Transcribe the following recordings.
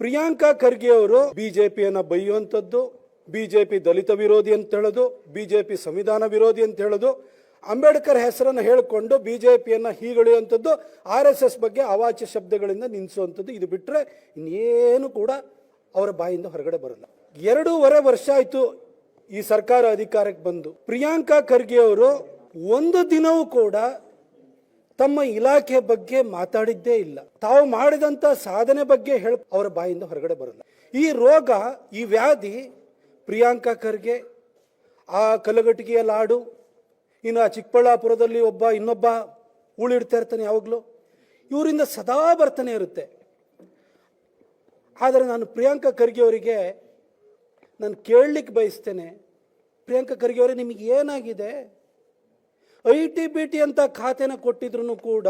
ಪ್ರಿಯಾಂಕಾ ಖರ್ಗೆ ಅವರು ಬಿಜೆಪಿಯನ್ನ ಬೈಯುವಂಥದ್ದು, ಬಿಜೆಪಿ ದಲಿತ ವಿರೋಧಿ ಅಂತ ಹೇಳೋದು, ಬಿಜೆಪಿ ಸಂವಿಧಾನ ವಿರೋಧಿ ಅಂತ ಹೇಳೋದು, ಅಂಬೇಡ್ಕರ್ ಹೆಸರನ್ನು ಹೇಳಿಕೊಂಡು ಬಿಜೆಪಿಯನ್ನ ಹೀಗಳೆಯುವಂಥದ್ದು, ಆರ್ ಎಸ್ ಎಸ್ ಬಗ್ಗೆ ಅವಾಚ್ಯ ಶಬ್ದಗಳಿಂದ ನಿಲ್ಲಿಸುವಂಥದ್ದು ಇದು ಬಿಟ್ಟರೆ ಇನ್ನೇನು ಕೂಡ ಅವರ ಬಾಯಿಂದ ಹೊರಗಡೆ ಬರಲ್ಲ. ಎರಡೂವರೆ ವರ್ಷ ಆಯಿತು ಈ ಸರ್ಕಾರ ಅಧಿಕಾರಕ್ಕೆ ಬಂದು. ಪ್ರಿಯಾಂಕಾ ಖರ್ಗೆ ಅವರು ಒಂದು ದಿನವೂ ಕೂಡ ತಮ್ಮ ಇಲಾಖೆ ಬಗ್ಗೆ ಮಾತಾಡಿದ್ದೇ ಇಲ್ಲ. ತಾವು ಮಾಡಿದಂಥ ಸಾಧನೆ ಬಗ್ಗೆ ಹೇಳ ಅವರ ಬಾಯಿಂದ ಹೊರಗಡೆ ಬರಲ್ಲ. ಈ ರೋಗ, ಈ ವ್ಯಾಧಿ ಪ್ರಿಯಾಂಕಾ ಖರ್ಗೆ, ಆ ಕಲಗಟ್ಟಿಗೆಯ ಲಾಡು, ಇನ್ನು ಆ ಚಿಕ್ಕಬಳ್ಳಾಪುರದಲ್ಲಿ ಒಬ್ಬ, ಇನ್ನೊಬ್ಬ ಉಳಿಡ್ತಾ ಇರ್ತಾನೆ ಯಾವಾಗಲೂ. ಇವರಿಂದ ಸದಾ ಬರ್ತಾನೆ ಇರುತ್ತೆ. ಆದರೆ ನಾನು ಪ್ರಿಯಾಂಕಾ ಖರ್ಗೆ ಅವರಿಗೆ ನಾನು ಕೇಳಲಿಕ್ಕೆ ಬಯಸ್ತೇನೆ. ಪ್ರಿಯಾಂಕಾ ಖರ್ಗೆ ಅವರೇ ನಿಮಗೆ ಏನಾಗಿದೆ? ಐ ಟಿ ಬಿ ಟಿ ಅಂತ ಖಾತೆನ ಕೊಟ್ಟಿದ್ರು ಕೂಡ,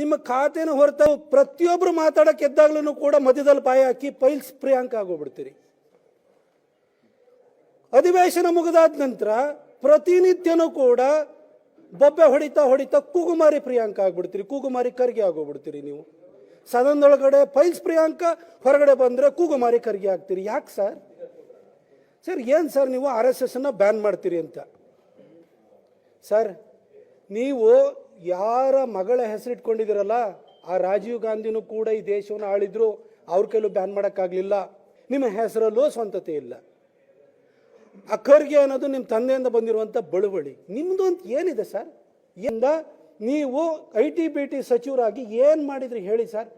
ನಿಮ್ಮ ಖಾತೆನ ಹೊರತು ಪ್ರತಿಯೊಬ್ಬರು ಮಾತಾಡಕ್ಕೆ ಎದ್ದಾಗ್ಲೂ ಕೂಡ ಮಧ್ಯದಲ್ಲಿ ಪಾಯ ಹಾಕಿ ಪೈಲ್ಸ್ ಪ್ರಿಯಾಂಕ ಆಗೋಗ್ಬಿಡ್ತೀರಿ. ಅಧಿವೇಶನ ಮುಗಿದಾದ ನಂತರ ಪ್ರತಿನಿತ್ಯನೂ ಕೂಡ ಬೊಬ್ಬೆ ಹೊಡಿತಾ ಹೊಡಿತಾ ಕೂಗುಮಾರಿ ಪ್ರಿಯಾಂಕ ಆಗ್ಬಿಡ್ತೀರಿ, ಕೂಗುಮಾರಿ ಖರ್ಗೆ ಆಗೋಗ್ಬಿಡ್ತೀರಿ ನೀವು. ಸದನದೊಳಗಡೆ ಪೈಲ್ಸ್ ಪ್ರಿಯಾಂಕ, ಹೊರಗಡೆ ಬಂದರೆ ಕೂಗುಮಾರಿ ಖರ್ಗೆ ಆಗ್ತೀರಿ. ಯಾಕೆ ಸರ್? ಸರ್, ಏನು ಸರ್ ನೀವು ಆರ್ ಎಸ್ ಎಸ್ನ ಬ್ಯಾನ್ ಮಾಡ್ತೀರಿ ಅಂತ? ಸರ್ ನೀವು ಯಾರ ಮಗಳ ಹೆಸರಿಟ್ಕೊಂಡಿದ್ದೀರಲ್ಲ, ಆ ರಾಜೀವ್ ಗಾಂಧಿನೂ ಕೂಡ ಈ ದೇಶವನ್ನು ಆಳಿದ್ರು, ಅವ್ರ ಕೈಲೂ ಬ್ಯಾನ್ ಮಾಡೋಕ್ಕಾಗಲಿಲ್ಲ. ನಿಮ್ಮ ಹೆಸರಲ್ಲೂ ಸ್ವಂತತೆ ಇಲ್ಲ. ಅಖರ್ಗೆ ಅನ್ನೋದು ನಿಮ್ಮ ತಂದೆಯಿಂದ ಬಂದಿರುವಂಥ ಬಳುವಳಿ. ನಿಮ್ಮದು ಅಂತ ಏನಿದೆ ಸರ್? ಇಂದ ನೀವು ಐ ಟಿ ಬಿ ಟಿ ಸಚಿವರಾಗಿ ಏನು ಮಾಡಿದ್ರಿ ಹೇಳಿ ಸರ್?